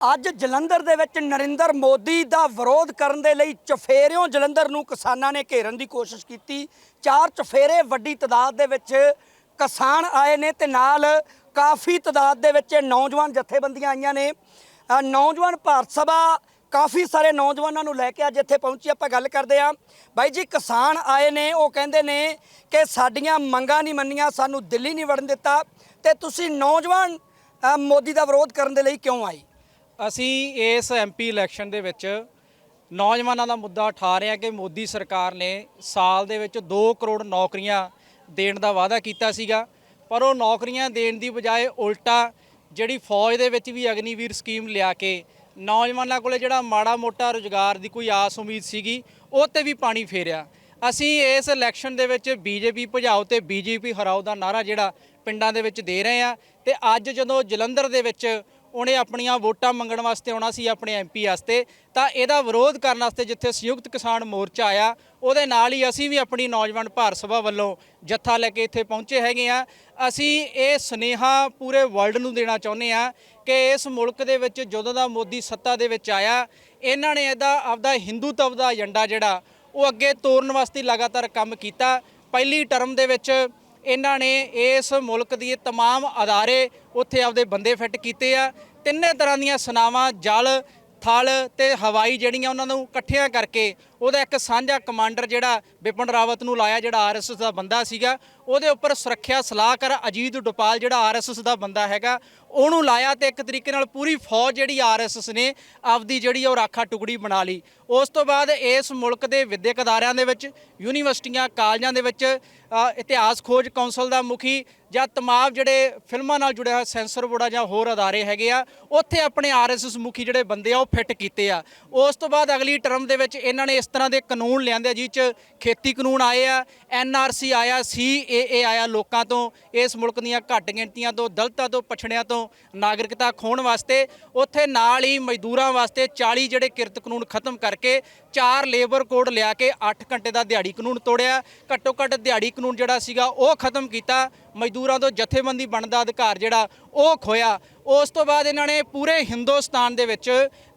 ਅੱਜ ਜਲੰਧਰ ਦੇ ਵਿੱਚ ਨਰਿੰਦਰ ਮੋਦੀ ਦਾ ਵਿਰੋਧ ਕਰਨ ਦੇ ਲਈ ਚਫੇਰਿਓਂ ਜਲੰਧਰ ਨੂੰ ਕਿਸਾਨਾਂ ਨੇ ਘੇਰਨ ਦੀ ਕੋਸ਼ਿਸ਼ ਕੀਤੀ। ਚਾਰ ਚਫੇਰੇ, ਵੱਡੀ ਤਾਦਾਦ ਦੇ ਵਿੱਚ ਕਿਸਾਨ ਆਏ ਨੇ ਤੇ ਨਾਲ ਕਾਫੀ ਤਾਦਾਦ ਦੇ ਵਿੱਚ ਨੌਜਵਾਨ ਜਥੇਬੰਦੀਆਂ ਆਈਆਂ ਨੇ। ਨੌਜਵਾਨ ਭਾਰਤ ਸਭਾ ਕਾਫੀ ਸਾਰੇ ਨੌਜਵਾਨਾਂ ਨੂੰ ਲੈ ਕੇ ਅੱਜ ਇੱਥੇ ਪਹੁੰਚੀ। ਆਪਾਂ ਗੱਲ ਕਰਦੇ ਆ ਬਾਈ ਜੀ, ਕਿਸਾਨ ਆਏ ਨੇ, ਉਹ ਕਹਿੰਦੇ ਨੇ ਕਿ ਸਾਡੀਆਂ ਮੰਗਾਂ ਨਹੀਂ ਮੰਨੀਆਂ, ਸਾਨੂੰ ਦਿੱਲੀ ਨਹੀਂ ਵੜਨ ਦਿੱਤਾ ਤੇ ਤੁਸੀਂ ਨੌਜਵਾਨ ਮੋਦੀ ਦਾ ਵਿਰੋਧ ਕਰਨ ਦੇ ਲਈ ਕਿਉਂ ਆਏ? ਅਸੀਂ ਇਸ ਐਮਪੀ ਇਲੈਕਸ਼ਨ ਦੇ ਵਿੱਚ ਨੌਜਵਾਨਾਂ ਦਾ ਮੁੱਦਾ ਉਠਾ ਰਹੇ ਹਾਂ ਕਿ ਮੋਦੀ ਸਰਕਾਰ ਨੇ ਸਾਲ ਦੇ ਵਿੱਚ 2 ਕਰੋੜ ਨੌਕਰੀਆਂ ਦੇਣ ਦਾ ਵਾਅਦਾ ਕੀਤਾ ਸੀਗਾ, ਪਰ ਉਹ ਨੌਕਰੀਆਂ ਦੇਣ ਦੀ ਬਜਾਏ ਉਲਟਾ ਜਿਹੜੀ ਫੌਜ ਦੇ ਵਿੱਚ ਵੀ ਅਗਨੀਵੀਰ ਸਕੀਮ ਲਿਆ ਕੇ ਨੌਜਵਾਨਾਂ ਕੋਲੇ ਜਿਹੜਾ ਮਾੜਾ ਮੋਟਾ ਰੁਜ਼ਗਾਰ ਦੀ ਕੋਈ ਆਸ ਉਮੀਦ ਸੀਗੀ, ਉਹ ਤੇ ਵੀ ਪਾਣੀ ਫੇਰਿਆ। ਅਸੀਂ ਇਸ ਇਲੈਕਸ਼ਨ ਦੇ ਵਿੱਚ ਬੀਜੇਪੀ ਭਜਾਓ ਤੇ ਬੀਜੇਪੀ ਹਰਾਓ ਦਾ ਨਾਰਾ ਜਿਹੜਾ ਪਿੰਡਾਂ ਦੇ ਵਿੱਚ ਦੇ ਰਹੇ ਆ ਤੇ ਅੱਜ ਜਦੋਂ ਜਲੰਧਰ ਦੇ ਵਿੱਚ ਉਹਨੇ ਆਪਣੀਆਂ ਵੋਟਾਂ ਮੰਗਣ ਵਾਸਤੇ ਆਉਣਾ ਸੀ ਆਪਣੇ ਐਮਪੀ ਵਾਸਤੇ, ਤਾਂ ਇਹਦਾ ਵਿਰੋਧ ਕਰਨ ਵਾਸਤੇ ਜਿੱਥੇ ਸੰਯੁਕਤ ਕਿਸਾਨ ਮੋਰਚਾ ਆਇਆ, ਉਹਦੇ ਨਾਲ ਹੀ ਅਸੀਂ ਵੀ ਆਪਣੀ ਨੌਜਵਾਨ ਭਾਰਤ ਸਭਾ ਵੱਲੋਂ ਜੱਥਾ ਲੈ ਕੇ ਇੱਥੇ ਪਹੁੰਚੇ ਹੈਗੇ ਆ ਅਸੀਂ ਇਹ ਸਨੇਹਾ ਪੂਰੇ ਵਰਲਡ ਨੂੰ ਦੇਣਾ ਚਾਹੁੰਦੇ ਆ ਕਿ ਇਸ ਮੁਲਕ ਦੇ ਵਿੱਚ ਜਦੋਂ ਦਾ ਮੋਦੀ ਸੱਤਾ ਦੇ ਵਿੱਚ ਆਇਆ, ਇਹਨਾਂ ਨੇ ਇਹਦਾ ਆਪਦਾ ਹਿੰਦੂਤਵ ਦਾ ਏਜੰਡਾ ਜਿਹੜਾ, ਉਹ ਅੱਗੇ ਤੋਰਨ ਵਾਸਤੇ ਲਗਾਤਾਰ ਕੰਮ ਕੀਤਾ। ਪਹਿਲੀ ਟਰਮ ਦੇ ਵਿੱਚ ਇਹਨਾਂ ਨੇ ਇਸ ਮੁਲਕ ਦੀ तमाम ਅਦਾਰੇ ਉੱਥੇ ਆਪਦੇ ਬੰਦੇ ਫਿੱਟ ਕੀਤੇ ਆ ਤਿੰਨੇ ਤਰ੍ਹਾਂ ਦੀਆਂ ਸਨਾਵਾਂ ਜਲ ਥਲ ਤੇ ਹਵਾਈ ਜਿਹੜੀਆਂ ਉਹਨਾਂ ਨੂੰ ਇਕੱਠਿਆਂ ਕਰਕੇ ਉਹਦਾ ਇੱਕ ਸਾਂਝਾ ਕਮਾਂਡਰ ਜਿਹੜਾ ਵਿਪਨ ਰਾਵਤ ਨੂੰ ਲਾਇਆ ਜਿਹੜਾ ਆਰਐਸਐਸ ਦਾ ਬੰਦਾ ਸੀਗਾ, ਉਹਦੇ ਉੱਪਰ ਸੁਰੱਖਿਆ ਸਲਾਹਕਾਰ ਅਜੀਤ ਡੋਪਾਲ ਜਿਹੜਾ ਆਰਐਸਐਸ ਦਾ ਬੰਦਾ ਹੈਗਾ, ਉਹਨੂੰ ਲਾਇਆ ਤੇ ਇੱਕ ਤਰੀਕੇ ਨਾਲ ਪੂਰੀ ਫੌਜ ਜਿਹੜੀ ਆਰਐਸਐਸ ਨੇ ਆਪਦੀ ਜਿਹੜੀ ਉਹ ਰਾਖਾ ਟੁਕੜੀ ਬਣਾ ਲਈ। ਉਸ ਤੋਂ ਬਾਅਦ ਇਸ ਮੁਲਕ ਦੇ ਵਿਦਿਅਕ ਅਦਾਰਿਆਂ ਦੇ ਵਿੱਚ, ਯੂਨੀਵਰਸਿਟੀਆਂ, ਕਾਲਜਾਂ ਦੇ ਵਿੱਚ ਇਤਿਹਾਸ ਖੋਜ ਕੌਂਸਲ ਦਾ ਮੁਖੀ ਜਾਂ ਤਮਾਮ ਜਿਹੜੇ ਫਿਲਮਾਂ ਨਾਲ ਜੁੜਿਆ ਹੋਇਆ ਸੈਂਸਰ ਬੋਰਡ ਆ ਜਾਂ ਹੋਰ ਅਦਾਰੇ ਹੈਗੇ ਆ, ਉੱਥੇ ਆਪਣੇ ਆਰਐਸਐਸ ਮੁਖੀ ਜਿਹੜੇ ਬੰਦੇ ਆ, ਉਹ ਫਿੱਟ ਕੀਤੇ ਆ। ਉਸ ਤੋਂ ਬਾਅਦ ਅਗਲੀ ਟਰਮ ਦੇ ਵਿੱਚ ਇਹਨਾਂ ਨੇ ਇਸ ਤਰ੍ਹਾਂ ਦੇ ਕਾਨੂੰਨ ਲਿਆਂਦੇ ਆ, ਜਿਹ ਚ ਖੇਤੀ ਕਾਨੂੰਨ ਆਏ ਆ ਐਨਆਰਸੀ ਆਇਆ ਸੀਏਏ ਆਇਆ ਲੋਕਾਂ ਤੋਂ, ਇਸ ਮੁਲਕ ਦੀਆਂ ਘੱਟ ਗਿਣਤੀਆਂ ਤੋਂ, ਦਲਤਾਂ ਤੋਂ, ਪਛੜਿਆਂ ਤੋਂ ਨਾਗਰਿਕਤਾ ਖੋਣ ਵਾਸਤੇ, ਉੱਥੇ ਨਾਲ ਹੀ ਮਜ਼ਦੂਰਾਂ ਵਾਸਤੇ 40 ਜਿਹੜੇ ਕਿਰਤ ਕਾਨੂੰਨ ਖਤਮ ਕਰਕੇ ਚਾਰ ਲੇਬਰ ਕੋਡ ਲਿਆ ਕੇ 8 ਘੰਟੇ ਦਾ ਦਿਹਾੜੀ ਕਾਨੂੰਨ ਤੋੜਿਆ। ਘੱਟੋ ਘੱਟ ਦਿਹਾੜੀ ਕਾਨੂੰਨ ਜਿਹੜਾ ਸੀਗਾ, ਉਹ ਖਤਮ ਕੀਤਾ। ਮਜ਼ਦੂਰਾਂ ਤੋਂ ਜਥੇਬੰਦੀ ਬਣਨ ਦਾ ਅਧਿਕਾਰ ਜਿਹੜਾ ਉਹ ਖੋਇਆ। ਉਸ ਤੋਂ ਬਾਅਦ ਇਹਨਾਂ ਨੇ ਪੂਰੇ ਹਿੰਦੁਸਤਾਨ ਦੇ ਵਿੱਚ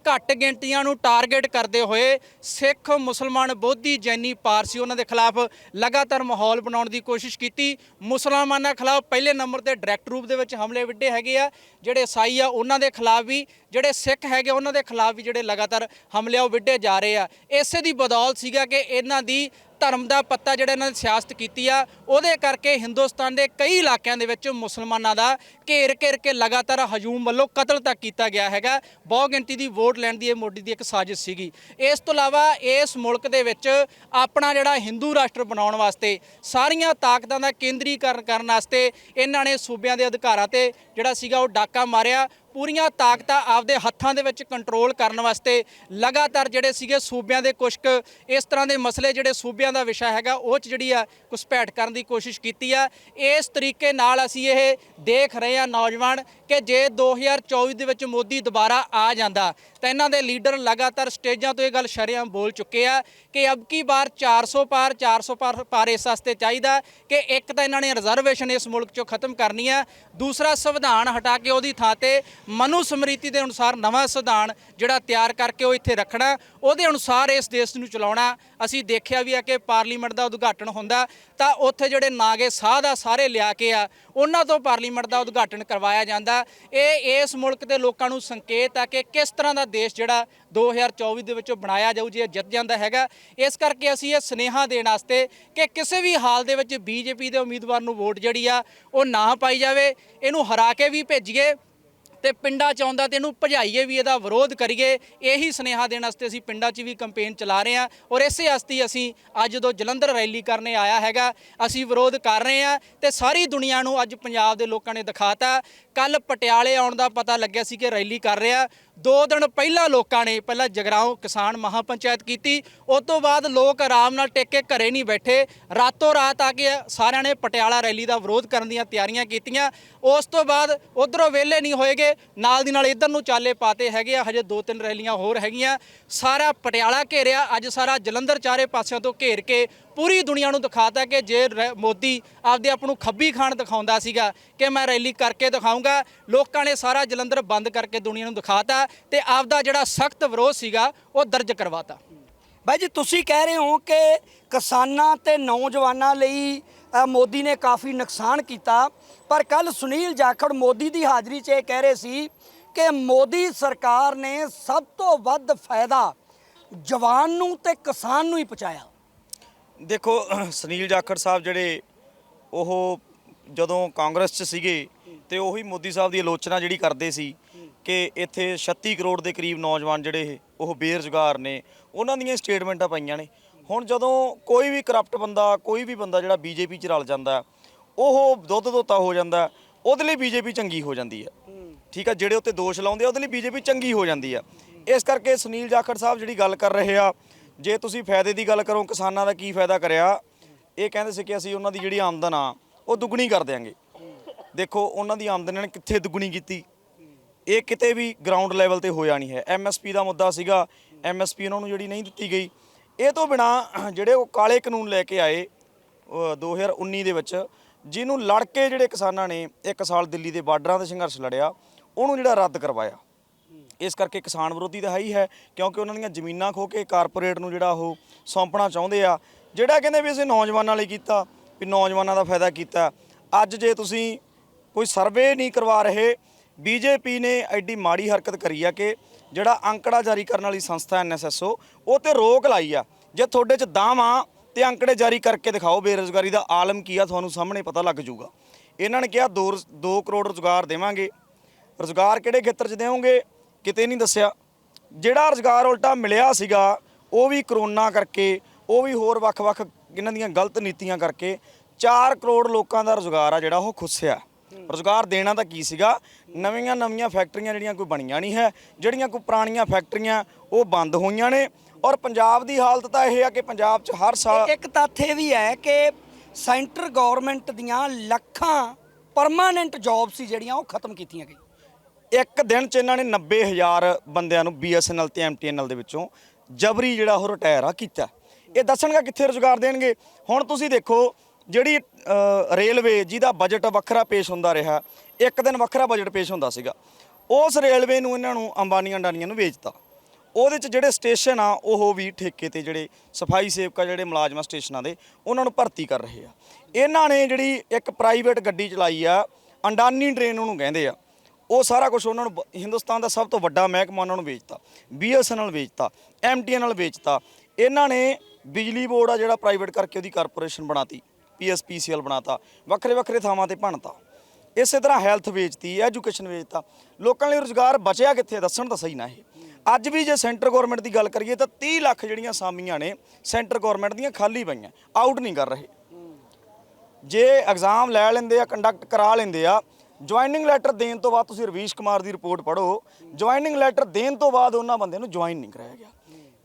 ਘੱਟ ਗਿਣਤੀਆਂ ਨੂੰ ਟਾਰਗੇਟ ਕਰਦੇ ਹੋਏ ਸਿੱਖ, ਮੁਸਲਮਾਨ, ਬੋਧੀ, ਜੈਨੀ, ਪਾਰਸੀ ਉਹਨਾਂ ਦੇ ਖਿਲਾਫ ਲਗਾਤਾਰ ਮਾਹੌਲ ਬਣਾਉਣ ਦੀ ਕੋਸ਼ਿਸ਼ ਕੀਤੀ। ਮੁਸਲਮਾਨਾਂ ਖਿਲਾਫ ਪਹਿਲੇ ਨੰਬਰ ਤੇ ਡਾਇਰੈਕਟ ਰੂਪ ਦੇ ਵਿੱਚ ਹਮਲੇ ਵਿੱਢੇ ਹੈਗੇ ਆ। ਜਿਹੜੇ ਈਸਾਈ ਆ, ਉਹਨਾਂ ਦੇ ਖਿਲਾਫ ਵੀ, ਜਿਹੜੇ ਸਿੱਖ ਹੈਗੇ ਉਹਨਾਂ ਦੇ ਖਿਲਾਫ ਵੀ ਜਿਹੜੇ ਲਗਾਤਾਰ ਹਮਲੇ ਆ, ਉਹ ਵਿੱਢੇ ਜਾ ਰਹੇ ਆ। ਇਸੇ ਦੀ ਬਦੌਲਤ ਸੀਗਾ ਕਿ ਇਹਨਾਂ ਦੀ ਧਰਮ ਦਾ ਪੱਤਾ ਜਿਹੜਾ ਇਹਨਾਂ ਨੇ ਸਿਆਸਤ ਕੀਤੀ ਆ, ਉਹਦੇ ਕਰਕੇ ਹਿੰਦੁਸਤਾਨ ਦੇ ਕਈ ਇਲਾਕਿਆਂ ਦੇ ਵਿੱਚ ਮੁਸਲਮਾਨਾਂ ਦਾ ਘੇਰ ਘੇਰ ਕੇ ਲਗਾਤਾਰ ਹਜੂਮ ਵੱਲੋਂ ਕਤਲ ਤੱਕ ਕੀਤਾ ਗਿਆ ਹੈਗਾ। ਬਹੁ ਗਿਣਤੀ ਦੀ ਵੋਟ ਲੈਣ ਦੀ ਇਹ ਮੋਢੀ ਦੀ ਇੱਕ ਸਾਜ਼ਿਸ਼ ਸੀਗੀ। ਇਸ ਤੋਂ ਇਲਾਵਾ ਇਸ ਮੁਲਕ ਦੇ ਵਿੱਚ ਆਪਣਾ ਜਿਹੜਾ ਹਿੰਦੂ ਰਾਸ਼ਟਰ ਬਣਾਉਣ ਵਾਸਤੇ ਸਾਰੀਆਂ ਤਾਕਤਾਂ ਦਾ ਕੇਂਦਰੀਕਰਨ ਕਰਨ ਵਾਸਤੇ ਇਹਨਾਂ ਨੇ ਸੂਬਿਆਂ ਦੇ ਅਧਿਕਾਰਾਂ ਤੇ ਜਿਹੜਾ ਸੀਗਾ ਉਹ ਡਾਕਾ ਮਾਰਿਆ। ਪੂਰੀਆਂ ਤਾਕਤਾਂ ਆਪਦੇ ਹੱਥਾਂ ਦੇ ਵਿੱਚ ਕੰਟਰੋਲ ਕਰਨ ਵਾਸਤੇ ਲਗਾਤਾਰ ਜਿਹੜੇ ਸੀਗੇ ਸੂਬਿਆਂ ਦੇ ਕੁਝ ਕੁ ਇਸ ਤਰ੍ਹਾਂ ਦੇ ਮਸਲੇ ਜਿਹੜੇ ਸੂਬਿਆਂ ਦਾ ਵਿਸ਼ਾ ਹੈਗਾ, ਉਹ ਚ ਜਿਹੜੀ ਆ ਘੁਸਪੈਠ ਕਰਨ ਦੀ ਕੋਸ਼ਿਸ਼ ਕੀਤੀ ਆ। ਇਸ ਤਰੀਕੇ ਨਾਲ ਅਸੀਂ ਇਹ ਦੇਖ ਰਹੇ ਆ ਨੌਜਵਾਨ ਕਿ ਜੇ 2024 ਦੇ ਵਿੱਚ ਮੋਦੀ ਦੁਬਾਰਾ ਆ ਜਾਂਦਾ, ਤਾਂ ਇਹਨਾਂ ਦੇ ਲੀਡਰ ਲਗਾਤਾਰ ਸਟੇਜਾਂ ਤੋਂ ਇਹ ਗੱਲ ਸ਼ਰੇਆਮ ਬੋਲ ਚੁੱਕੇ ਆ ਕਿ ਅਬ ਕੀ ਬਾਰ 400 ਪਾਰ 400 ਪਾਰ ਪਾਰ ਇਸ ਵਾਸਤੇ ਚਾਹੀਦਾ ਕਿ ਇੱਕ ਤਾਂ ਇਹਨਾਂ ਨੇ ਰਿਜ਼ਰਵੇਸ਼ਨ ਇਸ ਮੁਲਕ ਚੋਂ ਖਤਮ ਕਰਨੀ ਆ, ਦੂਸਰਾ ਸੰਵਿਧਾਨ ਹਟਾ ਕੇ ਉਹਦੀ ਥਾਂ ਤੇ ਮਨੂ ਸਮ੍ਰਿਤੀ ਦੇ ਅਨੁਸਾਰ ਨਵਾਂ ਸੰਵਿਧਾਨ ਜਿਹੜਾ ਤਿਆਰ ਕਰਕੇ ਉਹ ਇੱਥੇ ਰੱਖਣਾ ਉਹਦੇ ਅਨੁਸਾਰ ਇਸ ਦੇਸ਼ ਨੂੰ ਚਲਾਉਣਾ ਅਸੀਂ ਦੇਖਿਆ ਵੀ ਆ ਕਿ ਪਾਰਲੀਮੈਂਟ ਦਾ ਉਦਘਾਟਨ ਹੁੰਦਾ ਤਾਂ ਉੱਥੇ ਜਿਹੜੇ ਨਾਗੇ ਸਾਹ ਦਾ ਸਾਰੇ ਲਿਆ ਕੇ ਆ, ਉਹਨਾਂ ਤੋਂ ਪਾਰਲੀਮੈਂਟ ਦਾ ਉਦਘਾਟਨ ਕਰਵਾਇਆ ਜਾਂਦਾ ਇਹ ਇਸ ਮੁਲਕ ਦੇ ਲੋਕਾਂ ਨੂੰ ਸੰਕੇਤ ਆ ਕਿ ਕਿਸ ਤਰ੍ਹਾਂ ਦਾ ਦੇਸ਼ ਜਿਹੜਾ 2024 ਦੇ ਵਿੱਚੋਂ ਬਣਾਇਆ ਜਾਊ, ਜੇ ਜਿੱਤ ਜਾਂਦਾ ਹੈਗਾ। ਇਸ ਕਰਕੇ ਅਸੀਂ ਇਹ ਸਨੇਹਾ ਦੇਣ ਵਾਸਤੇ ਕਿ ਕਿਸੇ ਵੀ ਹਾਲ ਦੇ ਵਿੱਚ ਬੀਜੇਪੀ ਦੇ ਉਮੀਦਵਾਰ ਨੂੰ ਵੋਟ ਜਿਹੜੀ ਆ, ਉਹ ਨਾ ਪਾਈ ਜਾਵੇ। ਇਹਨੂੰ ਹਰਾ ਕੇ ਵੀ ਭੇਜੀਏ। ਤੇ ਪਿੰਡਾਂ ਚ ਆਉਂਦਾ ਤੇ ਇਹਨੂੰ ਭਜਾਈਏ ਵੀ ਇਹਦਾ ਵਿਰੋਧ ਕਰੀਏ, ਇਹੀ ਸੁਨੇਹਾ ਦੇਣ ਵਾਸਤੇ ਅਸੀਂ ਪਿੰਡਾਂ 'ਚ ਵੀ ਕੈਂਪੇਨ ਚਲਾ ਰਹੇ ਹਾਂ। ਔਰ ਇਸੇ ਵਾਸਤੇ ਅਸੀਂ ਅੱਜ ਜਦੋਂ ਜਲੰਧਰ ਰੈਲੀ ਕਰਨੇ ਆਇਆ ਹੈਗਾ, ਅਸੀਂ ਵਿਰੋਧ ਕਰ ਰਹੇ ਹਾਂ ਤੇ ਸਾਰੀ ਦੁਨੀਆ ਨੂੰ ਅੱਜ ਪੰਜਾਬ ਦੇ ਲੋਕਾਂ ਨੇ ਦਿਖਾਤਾ। ਕੱਲ ਪਟਿਆਲੇ ਆਉਣ ਦਾ ਪਤਾ ਲੱਗਿਆ ਸੀ ਕਿ ਰੈਲੀ ਕਰ ਰਿਹਾ। ਦੋ ਦਿਨ ਪਹਿਲਾਂ ਲੋਕਾਂ ਨੇ ਪਹਿਲਾਂ ਜਗਰਾਉਂ ਕਿਸਾਨ ਮਹਾਪੰਚਾਇਤ ਕੀਤੀ, ਉਸ ਤੋਂ ਬਾਅਦ ਲੋਕ ਆਰਾਮ ਨਾਲ ਟਿਕ ਕੇ ਘਰੇ ਨਹੀਂ ਬੈਠੇ। ਰਾਤੋਂ ਰਾਤ ਆ ਕੇ ਸਾਰਿਆਂ ਨੇ ਪਟਿਆਲਾ ਰੈਲੀ ਦਾ ਵਿਰੋਧ ਕਰਨ ਦੀਆਂ ਤਿਆਰੀਆਂ ਕੀਤੀਆਂ। ਉਸ ਤੋਂ ਬਾਅਦ ਉਧਰੋਂ ਵਿਹਲੇ ਨਹੀਂ ਹੋਏਗੇ, ਨਾਲ ਦੀ ਨਾਲ ਇਧਰ ਨੂੰ ਚਾਲੇ ਪਾਤੇ ਹੈਗੇ ਆ, ਹਜੇ ਦੋ ਤਿੰਨ ਰੈਲੀਆਂ ਹੋਰ ਹੈਗੀਆਂ। ਸਾਰਾ ਪਟਿਆਲਾ ਘੇਰਿਆ, ਅੱਜ ਸਾਰਾ ਜਲੰਧਰ ਚਾਰੇ ਪਾਸਿਆਂ ਤੋਂ ਘੇਰ ਕੇ ਪੂਰੀ ਦੁਨੀਆ ਨੂੰ ਦਿਖਾਤਾ ਕਿ ਜੇ ਰ- ਮੋਦੀ ਆਪਦੇ ਆਪ ਨੂੰ ਖੱਬੀ ਖਾਨ ਦਿਖਾਉਂਦਾ ਸੀਗਾ ਕਿ ਮੈਂ ਰੈਲੀ ਕਰਕੇ ਦਿਖਾਉਂਗਾ ਲੋਕਾਂ ਨੇ ਸਾਰਾ ਜਲੰਧਰ ਬੰਦ ਕਰਕੇ ਦੁਨੀਆ ਨੂੰ ਦਿਖਾਤਾ ਤੇ ਆਪਦਾ ਜਿਹੜਾ ਸਖਤ ਵਿਰੋਧ ਸੀਗਾ, ਉਹ ਦਰਜ ਕਰਵਾਤਾ। ਬਾਈ ਜੀ, ਤੁਸੀਂ ਕਹਿ ਰਹੇ ਹੋ ਕਿ ਕਿਸਾਨਾਂ ਤੇ ਨੌਜਵਾਨਾਂ ਲਈ ਮੋਦੀ ਨੇ ਕਾਫੀ ਨੁਕਸਾਨ ਕੀਤਾ, ਪਰ ਕੱਲ ਸੁਨੀਲ ਜਾਖੜ ਮੋਦੀ ਦੀ ਹਾਜ਼ਰੀ 'ਚ ਇਹ ਕਹਿ ਰਹੇ ਸੀ ਕਿ ਮੋਦੀ ਸਰਕਾਰ ਨੇ ਸਭ ਤੋਂ ਵੱਧ ਫਾਇਦਾ ਜਵਾਨ ਨੂੰ ਤੇ ਕਿਸਾਨ ਨੂੰ ਹੀ ਪਹੁੰਚਾਇਆ। ਦੇਖੋ, ਸੁਨੀਲ ਜਾਖੜ ਸਾਹਿਬ ਜਿਹੜੇ ਉਹ ਜਦੋਂ ਕਾਂਗਰਸ 'ਚ ਸੀਗੇ ਤੇ ਉਹੀ ਮੋਦੀ ਸਾਹਿਬ ਦੀ ਆਲੋਚਨਾ ਜਿਹੜੀ ਕਰਦੇ ਸੀ ਕਿ ਇੱਥੇ 36 ਕਰੋੜ ਦੇ ਕਰੀਬ ਨੌਜਵਾਨ ਜਿਹੜੇ ਉਹ ਬੇਰੁਜ਼ਗਾਰ ਨੇ, ਉਹਨਾਂ ਦੀਆਂ ਸਟੇਟਮੈਂਟਾਂ ਪਈਆਂ ਨੇ। ਹੁਣ ਜਦੋਂ ਕੋਈ ਵੀ ਕਰਪਟ ਬੰਦਾ, ਕੋਈ ਵੀ ਬੰਦਾ ਜਿਹੜਾ ਬੀਜੇਪੀ 'ਚ ਰਲ ਜਾਂਦਾ, ਉਹ ਦੁੱਧ ਦੋਤਾ ਹੋ ਜਾਂਦਾ, ਉਹਦੇ ਲਈ ਬੀਜੇਪੀ ਚੰਗੀ ਹੋ ਜਾਂਦੀ ਹੈ। ਠੀਕ ਆ, ਜਿਹੜੇ ਉੱਤੇ ਦੋਸ਼ ਲਾਉਂਦੇ ਆ, ਉਹਦੇ ਲਈ ਬੀਜੇਪੀ ਚੰਗੀ ਹੋ ਜਾਂਦੀ ਆ। ਇਸ ਕਰਕੇ ਸੁਨੀਲ ਜਾਖੜ ਸਾਹਿਬ ਜਿਹੜੀ ਗੱਲ ਕਰ ਰਹੇ ਆ ਜੇ ਤੁਸੀਂ ਫਾਇਦੇ ਦੀ ਗੱਲ ਕਰੋ, ਕਿਸਾਨਾਂ ਦਾ ਕੀ ਫਾਇਦਾ ਕਰਿਆ? ਇਹ ਕਹਿੰਦੇ ਸੀ ਕਿ ਅਸੀਂ ਉਹਨਾਂ ਦੀ ਜਿਹੜੀ ਆਮਦਨ ਆ, ਉਹ ਦੁੱਗਣੀ ਕਰ ਦਿਆਂਗੇ। ਦੇਖੋ, ਉਹਨਾਂ ਦੀ ਆਮਦਨ ਨੇ ਕਿੱਥੇ ਦੁੱਗਣੀ ਕੀਤੀ? ਇਹ ਕਿਤੇ ਵੀ ਗਰਾਊਂਡ ਲੈਵਲ ਤੇ ਹੋਇਆ ਨਹੀਂ ਹੈ। ਐਮਐਸਪੀ ਦਾ ਮੁੱਦਾ ਸੀਗਾ। ਐਮਐਸਪੀ ਉਹਨਾਂ ਨੂੰ ਜਿਹੜੀ ਨਹੀਂ ਦਿੱਤੀ ਗਈ। ਇਹ ਤੋਂ ਬਿਨਾ ਜਿਹੜੇ ਉਹ ਕਾਲੇ ਕਾਨੂੰਨ ਲੈ ਕੇ ਆਏ, ਅਹ 2019 ਦੇ ਵਿੱਚ, ਜਿਹਨੂੰ ਲੜ ਕੇ ਜਿਹੜੇ ਕਿਸਾਨਾਂ ਨੇ, ਇੱਕ ਸਾਲ ਦਿੱਲੀ ਦੇ ਬਾਰਡਰਾਂ ਤੇ ਸੰਘਰਸ਼ ਲੜਿਆ, ਉਹਨੂੰ ਜਿਹੜਾ ਰੱਦ ਕਰਵਾਇਆ। ਇਸ ਕਰਕੇ ਕਿਸਾਨ ਵਿਰੋਧੀ ਤਾਂ ਹੈ ਹੀ ਹੈ, ਕਿਉਂਕਿ ਉਹਨਾਂ ਦੀਆਂ ਜ਼ਮੀਨਾਂ ਖੋ ਕੇ ਕਾਰਪੋਰੇਟ ਨੂੰ ਜਿਹੜਾ ਉਹ ਸੌਂਪਣਾ ਚਾਹੁੰਦੇ ਆ। ਜਿਹੜਾ ਕਹਿੰਦੇ ਵੀ ਅਸੀਂ ਨੌਜਵਾਨਾਂ ਲਈ ਕੀਤਾ, ਵੀ ਨੌਜਵਾਨਾਂ ਦਾ ਫਾਇਦਾ ਕੀਤਾ। ਅੱਜ ਜੇ ਤੁਸੀਂ ਕੋਈ ਸਰਵੇ ਨਹੀਂ ਕਰਵਾ ਰਹੇ, ਬੀਜੇਪੀ ਨੇ ਐਡੀ ਮਾੜੀ ਹਰਕਤ ਕਰੀ ਆ ਕਿ ਜਿਹੜਾ ਅੰਕੜਾ ਜਾਰੀ ਕਰਨ ਵਾਲੀ ਸੰਸਥਾ ਐਨਐਸਐਸਓ, ਉਹ ਤੇ ਰੋਕ ਲਾਈ ਆ। ਜੇ ਤੁਹਾਡੇ 'ਚ ਦਮ ਆ ਤੇ ਅੰਕੜੇ ਜਾਰੀ ਕਰਕੇ ਦਿਖਾਓ, ਬੇਰੁਜ਼ਗਾਰੀ ਦਾ ਆਲਮ ਕੀ ਆ, ਤੁਹਾਨੂੰ ਸਾਹਮਣੇ ਪਤਾ ਲੱਗ ਜਾਊਗਾ। ਇਹਨਾਂ ਨੇ ਕਿਹਾ 2 2 ਕਰੋੜ ਰੁਜ਼ਗਾਰ ਦੇਵਾਂਗੇ। ਰੁਜ਼ਗਾਰ ਕਿਹੜੇ ਖੇਤਰ 'ਚ ਦੇਵੋਗੇ? ਕਿਤੇ ਨਹੀਂ ਦੱਸਿਆ। ਜਿਹੜਾ ਰੁਜ਼ਗਾਰ ਉਲਟਾ ਮਿਲਿਆ ਸੀਗਾ, ਉਹ ਵੀ ਕਰੋਨਾ ਕਰਕੇ, ਉਹ ਵੀ ਹੋਰ ਵੱਖ-ਵੱਖ ਇਹਨਾਂ ਦੀਆਂ ਗਲਤ ਨੀਤੀਆਂ ਕਰਕੇ 4 ਕਰੋੜ ਲੋਕਾਂ ਦਾ ਰੁਜ਼ਗਾਰ ਆ ਜਿਹੜਾ, ਉਹ ਖੁੱਸਿਆ। ਰੁਜ਼ਗਾਰ ਦੇਣਾ ਤਾਂ ਕੀ ਸੀਗਾ? ਨਵੀਆਂ ਨਵੀਆਂ ਫੈਕਟਰੀਆਂ ਜਿਹੜੀਆਂ ਕੋਈ ਬਣੀਆਂ ਨਹੀਂ ਹੈ, ਜਿਹੜੀਆਂ ਕੋਈ ਪੁਰਾਣੀਆਂ ਫੈਕਟਰੀਆਂ, ਉਹ ਬੰਦ ਹੋਈਆਂ ਨੇ। ਔਰ ਪੰਜਾਬ ਦੀ ਹਾਲਤ ਤਾਂ ਇਹ ਆ ਕਿ ਪੰਜਾਬ 'ਚ ਹਰ ਸਾਲ ਇੱਕ ਤੱਥ ਇਹ ਵੀ ਹੈ ਕਿ ਸੈਂਟਰ ਗਵਰਨਮੈਂਟ ਦੀਆਂ ਲੱਖਾਂ ਪਰਮਾਨੈਂਟ ਜੌਬ ਸੀ ਜਿਹੜੀਆਂ, ਉਹ ਖਤਮ ਕੀਤੀਆਂ ਗਈਆਂ। ਇੱਕ ਦਿਨ ਚ ਇਹਨਾਂ ਨੇ 90000 ਬੰਦਿਆਂ ਨੂੰ BSNL ਤੇ MTNL ਦੇ ਵਿੱਚੋਂ ਜਬਰੀ ਜਿਹੜਾ ਉਹ ਰਿਟਾਇਰ ਆ ਕੀਤਾ। ਇਹ ਦੱਸਣਗਾ ਕਿੱਥੇ ਰੁਜ਼ਗਾਰ ਦੇਣਗੇ? ਹੁਣ ਤੁਸੀਂ ਦੇਖੋ, ਜਿਹੜੀ ਰੇਲਵੇ ਜਿਹਦਾ ਬਜਟ ਵੱਖਰਾ ਪੇਸ਼ ਹੁੰਦਾ ਰਿਹਾ, ਇੱਕ ਦਿਨ ਵੱਖਰਾ ਬਜਟ ਪੇਸ਼ ਹੁੰਦਾ ਸੀਗਾ। ਉਸ ਰੇਲਵੇ ਨੂੰ ਇਹਨਾਂ ਨੂੰ ਅੰਬਾਨੀਆਂ ਅੰਡਾਨੀਆਂ ਨੂੰ ਵੇਚਤਾ। ਉਹਦੇ ਚ ਜਿਹੜੇ ਸਟੇਸ਼ਨ ਆ, ਉਹ ਵੀ ਠੇਕੇ ਤੇ ਜਿਹੜੇ ਸਫ਼ਾਈ ਸੇਵਕਾ ਜਿਹੜੇ ਮੁਲਾਜ਼ਮਾਂ ਸਟੇਸ਼ਨਾਂ ਦੇ, ਉਹਨਾਂ ਨੂੰ ਭਰਤੀ ਕਰ ਰਹੇ ਆ। ਇਹਨਾਂ ਨੇ ਜਿਹੜੀ ਇੱਕ ਪ੍ਰਾਈਵੇਟ ਗੱਡੀ ਚਲਾਈ ਆ, ਅੰਡਾਨੀ ਟ੍ਰੇਨ ਉਹਨੂੰ ਕਹਿੰਦੇ ਆ। ਉਹ ਸਾਰਾ ਕੁਝ ਉਹਨਾਂ ਨੂੰ ਬ- ਹਿੰਦੁਸਤਾਨ ਦਾ ਸਭ ਤੋਂ ਵੱਡਾ ਮਹਿਕਮਾ ਉਹਨਾਂ ਨੂੰ ਵੇਚਤਾ BSNL ਵੇਚਤਾ MTNL ਵੇਚਤਾ। ਇਹਨਾਂ ਨੇ ਬਿਜਲੀ ਬੋਰਡ ਆ ਜਿਹੜਾ ਪ੍ਰਾਈਵੇਟ ਕਰਕੇ ਉਹਦੀ ਕਾਰਪੋਰੇਸ਼ਨ ਬਣਾਤੀ PSPCL ਬਣਾਤਾ, ਵੱਖਰੇ ਵੱਖਰੇ ਥਾਵਾਂ ਤੇ ਭਣਤਾ ਇਸੇ ਤਰ੍ਹਾਂ ਹੈਲਥ ਵੇਚਤੀ ਐਜੂਕੇਸ਼ਨ ਵੇਚਤਾ। ਲੋਕਾਂ ਲਈ ਰੁਜ਼ਗਾਰ ਬਚਿਆ ਕਿੱਥੇ ਦੱਸਣ ਤਾਂ ਸਹੀ ਨਾ ਇਹ। ਅੱਜ ਵੀ ਜੇ ਸੈਂਟਰ ਗਵਰਨਮੈਂਟ ਦੀ ਗੱਲ ਕਰੀਏ ਤਾਂ 30 ਲੱਖ ਜਿਹੜੀਆਂ ਸਾਮੀਆਂ ਨੇ ਸੈਂਟਰ ਗਵਰਨਮੈਂਟ ਦੀਆਂ ਖਾਲੀ ਪਈਆਂ ਆਊਟ ਨਹੀਂ ਕਰ ਰਹੇ। ਜੇ ਐਗਜ਼ਾਮ ਲੈ ਲੈਂਦੇ ਆ ਕੰਡਕਟ ਕਰਾ ਲੈਂਦੇ ਆ ਜੁਆਇਨਿੰਗ ਲੈਟਰ ਦੇਣ ਤੋਂ ਬਾਅਦ ਤੁਸੀਂ ਰਵੀਸ਼ ਕੁਮਾਰ ਦੀ ਰਿਪੋਰਟ ਪੜ੍ਹੋ। ਜੁਆਇਨਿੰਗ ਲੈਟਰ ਦੇਣ ਤੋਂ ਬਾਅਦ ਉਹਨਾਂ ਬੰਦੇ ਨੂੰ ਜੁਆਇਨ ਨਹੀਂ ਕਰਾਇਆ ਗਿਆ।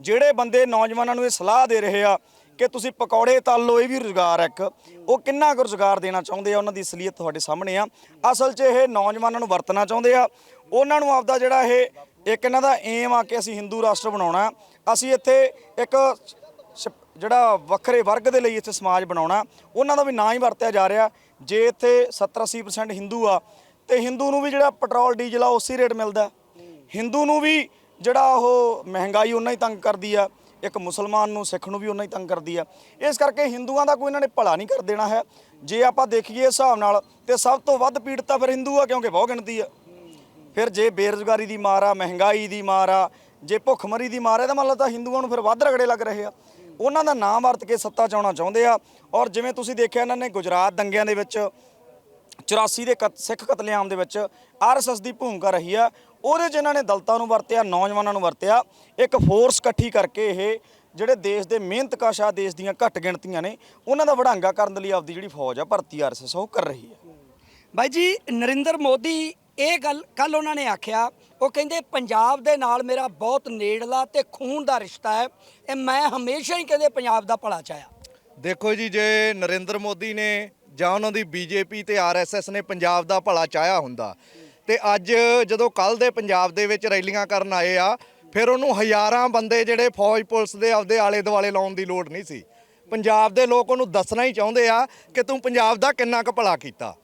ਜਿਹੜੇ ਬੰਦੇ ਨੌਜਵਾਨਾਂ ਨੂੰ ਇਹ ਸਲਾਹ ਦੇ ਰਹੇ ਆ ਕਿ ਤੁਸੀਂ ਪਕੌੜੇ ਤਲ ਲਓ, ਇਹ ਵੀ ਰੁਜ਼ਗਾਰ ਹੈ ਇੱਕ। ਉਹ ਕਿੰਨਾ ਕੁ ਰੁਜ਼ਗਾਰ ਦੇਣਾ ਚਾਹੁੰਦੇ ਆ, ਉਹਨਾਂ ਦੀ ਅਸਲੀਅਤ ਤੁਹਾਡੇ ਸਾਹਮਣੇ ਆ। ਅਸਲ 'ਚ ਇਹ ਨੌਜਵਾਨਾਂ ਨੂੰ ਵਰਤਣਾ ਚਾਹੁੰਦੇ ਆ। ਉਹਨਾਂ ਨੂੰ ਆਪਦਾ ਜਿਹੜਾ ਇਹ ਇੱਕ ਇਹਨਾਂ ਦਾ ਏਮ ਆ ਕਿ ਅਸੀਂ ਹਿੰਦੂ ਰਾਸ਼ਟਰ ਬਣਾਉਣਾ ਅਸੀਂ ਇੱਥੇ ਇੱਕ ਸ- ਜਿਹੜਾ ਵੱਖਰੇ ਵਰਗ ਦੇ ਲਈ ਇੱਥੇ ਸਮਾਜ ਬਣਾਉਣਾ ਉਹਨਾਂ ਦਾ ਵੀ ਨਾਂ ਹੀ ਵਰਤਿਆ ਜਾ ਰਿਹਾ। ਜੇ ਇੱਥੇ 70 80% ਹਿੰਦੂ ਆ, ਤੇ ਹਿੰਦੂ ਨੂੰ ਵੀ ਜਿਹੜਾ ਪੈਟਰੋਲ ਡੀਜ਼ਲ ਆ, ਉਸੇ ਰੇਟ ਮਿਲਦਾ। ਹਿੰਦੂ ਨੂੰ ਵੀ ਜਿਹੜਾ ਉਹ ਮਹਿੰਗਾਈ ਉਹਨਾਂ ਹੀ ਤੰਗ ਕਰਦੀ ਆ, ਇੱਕ ਮੁਸਲਮਾਨ ਨੂੰ, ਸਿੱਖ ਨੂੰ ਵੀ ਉਹਨਾਂ ਹੀ ਤੰਗ ਕਰਦੀ ਆ। ਇਸ ਕਰਕੇ ਹਿੰਦੂਆਂ ਦਾ ਕੋਈ ਇਹਨਾਂ ਨੇ ਭਲਾ ਨਹੀਂ ਕਰ ਦੇਣਾ ਹੈ। ਜੇ ਆਪਾਂ ਦੇਖੀਏ ਹਿਸਾਬ ਨਾਲ, ਤੇ ਸਭ ਤੋਂ ਵੱਧ ਪੀੜਤ ਤਾਂ ਫਿਰ ਹਿੰਦੂ ਆ, ਕਿਉਂਕਿ ਬਹੁਤ ਗਿਣਤੀ ਆ। ਫਿਰ ਜੇ ਬੇਰੁਜ਼ਗਾਰੀ ਦੀ ਮਾਰ ਆ, ਮਹਿੰਗਾਈ ਦੀ ਮਾਰ ਆ, ਜੇ ਭੁੱਖਮਰੀ ਦੀ ਮਾਰ ਆ, ਇਹਦਾ ਮਤਲਬ ਤਾਂ ਹਿੰਦੂਆਂ ਨੂੰ ਫਿਰ ਵੱਧ ਰਗੜੇ ਲੱਗ ਰਹੇ ਆ। ਉਹਨਾਂ ਦਾ ਨਾਮ ਵਰਤ ਕੇ ਸੱਤਾ ਚਾਉਣਾ ਚਾਹੁੰਦੇ ਆ। ਔਰ ਜਿਵੇਂ ਤੁਸੀਂ ਦੇਖਿਆ ਇਹਨਾਂ ਨੇ ਗੁਜਰਾਤ ਦੰਗਿਆਂ ਦੇ ਵਿੱਚ 84 ਦੇ ਕਤ- ਸਿੱਖ ਕਤਲੇਆਮ ਦੇ ਵਿੱਚ ਆਰਐਸਐਸ ਦੀ ਭੂਮਿਕਾ ਰਹੀ ਆ। ਉਹਦੇ 'ਚ ਇਹਨਾਂ ਨੇ ਦਲਤਾਂ ਨੂੰ ਵਰਤਿਆ, ਨੌਜਵਾਨਾਂ ਨੂੰ ਵਰਤਿਆ। ਇੱਕ ਫੋਰਸ ਇਕੱਠੀ ਕਰਕੇ ਇਹ ਜਿਹੜੇ ਦੇਸ਼ ਦੇ ਮਿਹਨਤਕਸ਼ ਆ, ਦੇਸ਼ ਦੀਆਂ ਘੱਟ ਗਿਣਤੀਆਂ ਨੇ, ਉਹਨਾਂ ਦਾ ਵਡਾਂਗਾ ਕਰਨ ਦੇ ਲਈ ਆਪਦੀ ਜਿਹੜੀ ਫੌਜ ਆ, ਭਰਤੀ ਆਰਐਸਐਸ ਉਹ ਕਰ ਰਹੀ ਹੈ। ਬਾਈ ਜੀ, ਨਰਿੰਦਰ ਮੋਦੀ ਇਹ ਗੱਲ ਕੱਲ ਉਹਨਾਂ ਨੇ ਆਖਿਆ, ਉਹ ਕਹਿੰਦੇ, ਪੰਜਾਬ ਦੇ ਨਾਲ ਮੇਰਾ ਬਹੁਤ ਨੇੜਲਾ ਤੇ ਖੂਨ ਦਾ ਰਿਸ਼ਤਾ ਹੈ, ਇਹ ਮੈਂ ਹਮੇਸ਼ਾ ਹੀ ਕਹਿੰਦੇ ਪੰਜਾਬ ਦਾ ਭਲਾ ਚਾਹਿਆ। ਦੇਖੋ ਜੀ, ਜੇ ਨਰਿੰਦਰ ਮੋਦੀ ਨੇ ਜਾਂ ਉਹਨਾਂ ਦੀ ਬੀਜੇਪੀ ਤੇ ਆਰਐਸਐਸ ਨੇ ਪੰਜਾਬ ਦਾ ਭਲਾ ਚਾਹਿਆ ਹੁੰਦਾ, ਤੇ ਅੱਜ ਜਦੋਂ ਕੱਲ ਦੇ ਪੰਜਾਬ ਦੇ ਵਿੱਚ ਰੈਲੀਆਂ ਕਰਨ ਆਏ ਆ, ਫਿਰ ਉਹਨੂੰ ਹਜ਼ਾਰਾਂ ਬੰਦੇ ਜਿਹੜੇ ਫੌਜ ਪੁਲਿਸ ਦੇ ਆਪਦੇ ਆਲੇ ਦੁਆਲੇ ਲਾਉਣ ਦੀ ਲੋੜ ਨਹੀਂ ਸੀ। ਪੰਜਾਬ ਦੇ ਲੋਕ ਉਹਨੂੰ ਦੱਸਣਾ ਹੀ ਚਾਹੁੰਦੇ ਆ ਕਿ ਤੂੰ ਪੰਜਾਬ ਦਾ ਕਿੰਨਾ ਕੁ ਭਲਾ ਕੀਤਾ।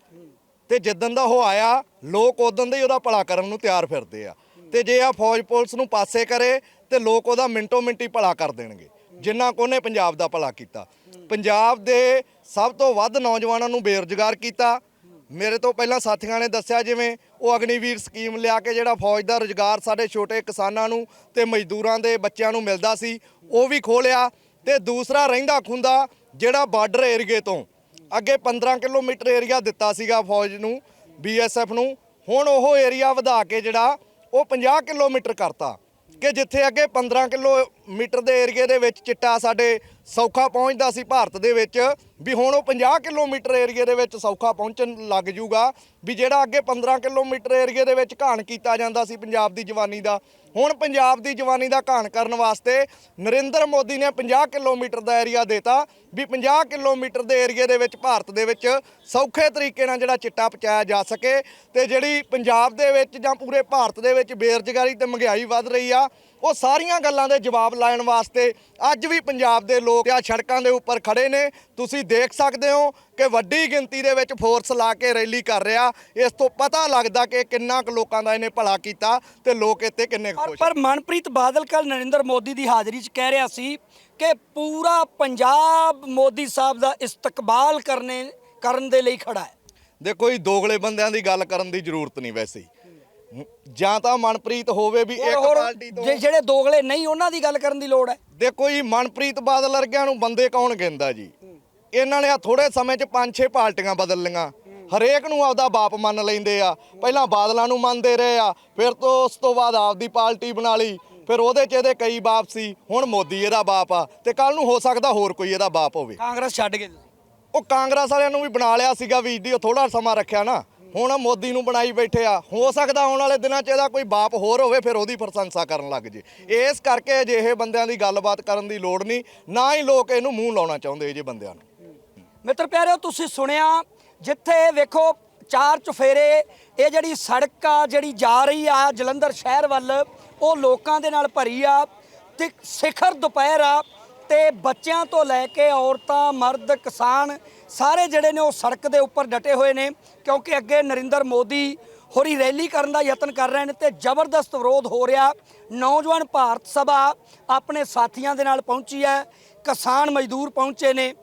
ਤੇ ਜਿੱਦਣ ਦਾ ਉਹ ਆਇਆ, ਲੋਕ ਉਦੋਂ ਦੇ ਹੀ ਉਹਦਾ ਭਲਾ ਕਰਨ ਨੂੰ ਤਿਆਰ ਫਿਰਦੇ ਆ। ਤੇ ਜੇ ਆ ਫੌਜ ਪੁਲਿਸ ਨੂੰ ਪਾਸੇ ਕਰੇ, ਤੇ ਲੋਕ ਉਹਦਾ ਮਿੰਟੋ ਮਿੰਟੀ ਭਲਾ ਕਰ ਦੇਣਗੇ। ਜਿੰਨਾ ਕੁ ਉਹਨੇ ਪੰਜਾਬ ਦਾ ਭਲਾ ਕੀਤਾ। ਪੰਜਾਬ ਦੇ ਸਭ ਤੋਂ ਵੱਧ ਨੌਜਵਾਨਾਂ ਨੂੰ ਬੇਰੁਜ਼ਗਾਰ ਕੀਤਾ। ਮੇਰੇ ਤੋਂ ਪਹਿਲਾਂ ਸਾਥੀਆਂ ਨੇ ਦੱਸਿਆ ਜਿਵੇਂ, ਉਹ ਅਗਨੀਵੀਰ ਸਕੀਮ ਲਿਆ ਕੇ ਜਿਹੜਾ ਫੌਜ ਦਾ ਰੁਜ਼ਗਾਰ ਸਾਡੇ ਛੋਟੇ ਕਿਸਾਨਾਂ ਨੂੰ ਤੇ ਮਜ਼ਦੂਰਾਂ ਦੇ ਬੱਚਿਆਂ ਨੂੰ ਮਿਲਦਾ ਸੀ, ਉਹ ਵੀ ਖੋਲਿਆ ਤੇ ਦੂਸਰਾ ਰਹਿੰਦਾ ਖੁੰਦਾ ਜਿਹੜਾ ਬਾਰਡਰ ਏਰੀਏ ਤੋਂ ਅੱਗੇ 15 ਕਿਲੋਮੀਟਰ ਏਰੀਆ ਦਿੱਤਾ ਸੀਗਾ ਫੌਜ ਨੂੰ ਬੀਐਸਐਫ ਨੂੰ। ਹੁਣ ਉਹ ਏਰੀਆ ਵਧਾ ਕੇ ਜਿਹੜਾ ਉਹ 50 ਕਿਲੋਮੀਟਰ ਕਰਤਾ ਕਿ ਜਿੱਥੇ ਅੱਗੇ 15 ਮੀਟਰ ਦੇ ਏਰੀਏ ਦੇ ਵਿੱਚ ਚਿੱਟਾ ਸਾਡੇ ਸੌਖਾ ਪਹੁੰਚਦਾ ਸੀ ਭਾਰਤ ਦੇ ਵਿੱਚ, ਵੀ ਹੁਣ ਉਹ 50 ਕਿਲੋਮੀਟਰ ਏਰੀਏ ਦੇ ਵਿੱਚ ਸੌਖਾ ਪਹੁੰਚਣ ਲੱਗ ਜੂਗਾ, ਵੀ ਜਿਹੜਾ ਅੱਗੇ 15 ਕਿਲੋਮੀਟਰ ਏਰੀਏ ਦੇ ਵਿੱਚ ਘਾਣ ਕੀਤਾ ਜਾਂਦਾ ਸੀ ਪੰਜਾਬ ਦੀ ਜਵਾਨੀ ਦਾ। ਹੁਣ ਪੰਜਾਬ ਦੀ ਜਵਾਨੀ ਦਾ ਘਾਣ ਕਰਨ ਵਾਸਤੇ ਨਰਿੰਦਰ ਮੋਦੀ ਨੇ 50 ਕਿਲੋਮੀਟਰ ਦਾ ਏਰੀਆ ਦੇਤਾ, ਵੀ 50 ਕਿਲੋਮੀਟਰ ਦੇ ਏਰੀਏ ਦੇ ਵਿੱਚ ਭਾਰਤ ਦੇ ਵਿੱਚ ਸੌਖੇ ਤਰੀਕੇ ਨਾਲ ਜਿਹੜਾ ਚਿੱਟਾ ਪਹੁੰਚਾਇਆ ਜਾ ਸਕੇ ਤੇ ਜਿਹੜੀ ਪੰਜਾਬ ਦੇ ਵਿੱਚ ਜਾਂ ਪੂਰੇ ਭਾਰਤ ਦੇ ਵਿੱਚ ਬੇਰੁਜ਼ਗਾਰੀ ਤੇ ਮਹਿੰਗਾਈ ਵੱਧ ਰਹੀ ਆ ਉਹ ਸਾਰੀਆਂ ਗੱਲਾਂ ਦੇ ਜਵਾਬ ਲੈਣ ਵਾਸਤੇ ਅੱਜ ਵੀ ਪੰਜਾਬ ਦੇ ਲੋਕ ਆ ਸੜਕਾਂ ਦੇ ਉੱਪਰ ਖੜੇ ਨੇ ਤੁਸੀਂ ਦੇਖ ਸਕਦੇ ਹੋ ਕਿ ਵੱਡੀ ਗਿਣਤੀ ਦੇ ਵਿੱਚ ਫੋਰਸ ਲਾ ਕੇ ਰੈਲੀ ਕਰ ਰਿਹਾ ਇਸ ਤੋਂ ਪਤਾ ਲੱਗਦਾ ਕਿ ਕਿੰਨਾ ਕੁ ਲੋਕਾਂ ਦਾ ਇਹਨੇ ਭਲਾ ਕੀਤਾ ਤੇ ਲੋਕ ਇੱਥੇ ਕਿੰਨੇ ਖੁਸ਼। ਪਰ ਮਨਪ੍ਰੀਤ ਬਾਦਲ ਕੱਲ ਨਰਿੰਦਰ ਮੋਦੀ ਦੀ ਹਾਜ਼ਰੀ 'ਚ ਕਹਿ ਰਿਹਾ ਸੀ ਕਿ ਪੂਰਾ ਪੰਜਾਬ ਮੋਦੀ ਸਾਹਿਬ ਦਾ ਇਸਤਕਬਾਲ ਕਰਨੇ ਕਰਨ ਦੇ ਲਈ ਖੜਾ ਹੈ ਦੇਖੋ ਜੀ ਦੋਗਲੇ ਬੰਦਿਆਂ ਦੀ ਗੱਲ ਕਰਨ ਦੀ ਜ਼ਰੂਰਤ ਨਹੀਂ ਵੈਸੇ। ਜਾਂ ਤਾਂ ਮਨਪ੍ਰੀਤ ਹੋਵੇ ਵੀ ਇੱਕ ਹੋਰ ਪਾਰਟੀ ਤੋਂ। ਜੇ- ਜਿਹੜੇ ਦੋਗਲੇ ਨਹੀਂ ਉਹਨਾਂ ਦੀ ਗੱਲ ਕਰਨ ਦੀ ਲੋੜ ਹੈ। ਦੇਖੋ ਜੀ ਮਨਪ੍ਰੀਤ ਬਾਦਲ ਵਰਗਿਆਂ ਨੂੰ ਬੰਦੇ ਕੌਣ ਗਿੰਦਾ ਜੀ? ਇਹਨਾਂ ਨੇ ਆ ਥੋੜੇ ਸਮੇਂ 'ਚ ਪੰਜ ਛੇ ਪਾਰਟੀਆਂ ਬਦਲ ਲਈਆਂ। ਹਰੇਕ ਨੂੰ ਆਪਦਾ ਬਾਪ ਮੰਨ ਲੈਂਦੇ ਆ। ਪਹਿਲਾਂ ਬਾਦਲਾਂ ਨੂੰ ਮੰਨਦੇ ਰਹੇ ਆ ਫਿਰ ਤੋਂ ਉਸ ਤੋਂ ਬਾਅਦ ਆਪਦੀ ਪਾਰਟੀ ਬਣਾ ਲਈ। ਫਿਰ ਉਹਦੇ 'ਚ ਇਹਦੇ ਕਈ ਬਾਪ ਸੀ ਹੁਣ ਮੋਦੀ ਇਹਦਾ ਬਾਪ ਆ ਤੇ ਕੱਲ ਨੂੰ ਹੋ ਸਕਦਾ ਹੋਰ ਕੋਈ ਇਹਦਾ ਬਾਪ ਹੋਵੇ। ਕਾਂਗਰਸ ਛੱਡ ਕੇ ਉਹ ਕਾਂਗਰਸ ਵਾਲਿਆਂ ਨੂੰ ਵੀ ਬਣਾ ਲਿਆ ਸੀਗਾ ਵੀ ਉਹ ਥੋੜਾ ਸਮਾਂ ਰੱਖਿਆ ਨਾ। ਹੁਣ ਮੋਦੀ ਨੂੰ ਬਣਾਈ ਬੈਠੇ ਆ। ਹੋ ਸਕਦਾ ਆਉਣ ਵਾਲੇ ਦਿਨਾਂ 'ਚ ਇਹਦਾ ਕੋਈ ਬਾਪ ਹੋਰ ਹੋਵੇ, ਫਿਰ ਉਹਦੀ ਪ੍ਰਸ਼ੰਸਾ ਕਰਨ ਲੱਗ ਜੇ। ਇਸ ਕਰਕੇ ਅਜਿਹੇ ਬੰਦਿਆਂ ਦੀ ਗੱਲਬਾਤ ਕਰਨ ਦੀ ਲੋੜ ਨਹੀਂ। ਨਾ ਹੀ ਲੋਕ ਇਹਨੂੰ ਮੂੰਹ ਲਾਉਣਾ ਚਾਹੁੰਦੇ ਜੇ ਬੰਦਿਆਂ ਨੂੰ। ਮਿੱਤਰ ਪਿਆਰਿਓ, ਤੁਸੀਂ ਸੁਣਿਆ, ਜਿੱਥੇ ਵੇਖੋ ਚਾਰ ਚੁਫੇਰੇ, ਇਹ ਜਿਹੜੀ ਸੜਕ ਆ, ਜਿਹੜੀ ਜਾ ਰਹੀ ਆ ਜਲੰਧਰ ਸ਼ਹਿਰ ਵੱਲ, ਉਹ ਲੋਕਾਂ ਦੇ ਨਾਲ ਭਰੀ ਆ। ਤੇ ਸਿਖਰ ਦੁਪਹਿਰ ਆ ਤੇ ਬੱਚਿਆਂ ਤੋਂ ਲੈ ਕੇ ਔਰਤਾਂ, ਮਰਦ, ਕਿਸਾਨ, ਸਾਰੇ ਜਿਹੜੇ ਨੇ ਉਹ ਸੜਕ ਦੇ ਉੱਪਰ ਡਟੇ ਹੋਏ ਨੇ, ਕਿਉਂਕਿ ਅੱਗੇ ਨਰਿੰਦਰ ਮੋਦੀ ਹੋਰੀ ਰੈਲੀ ਕਰਨ ਦਾ ਯਤਨ ਕਰ ਰਹੇ ਨੇ ਤੇ ਜ਼ਬਰਦਸਤ ਵਿਰੋਧ ਹੋ ਰਿਹਾ। ਨੌਜਵਾਨ ਭਾਰਤ ਸਭਾ ਆਪਣੇ ਸਾਥੀਆਂ ਦੇ ਨਾਲ ਪਹੁੰਚੀ ਹੈ, ਕਿਸਾਨ ਮਜ਼ਦੂਰ ਪਹੁੰਚੇ ਨੇ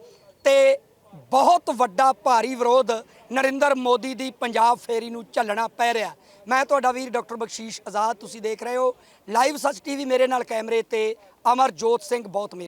ਤੇ ਬਹੁਤ ਵੱਡਾ ਭਾਰੀ ਵਿਰੋਧ ਨਰਿੰਦਰ ਮੋਦੀ ਦੀ ਪੰਜਾਬ ਫੇਰੀ ਨੂੰ ਝੱਲਣਾ ਪੈ ਰਿਹਾ। ਮੈਂ ਤੁਹਾਡਾ ਵੀਰ ਡਾਕਟਰ ਬਖਸ਼ੀਸ਼ ਆਜ਼ਾਦ, ਤੁਸੀਂ ਦੇਖ ਰਹੇ ਹੋ ਲਾਈਵ ਸੱਚ ਟੀਵੀ ਮੇਰੇ ਨਾਲ ਕੈਮਰੇ ਤੇ ਅਮਰਜੋਤ ਸਿੰਘ ਬਹੁਤ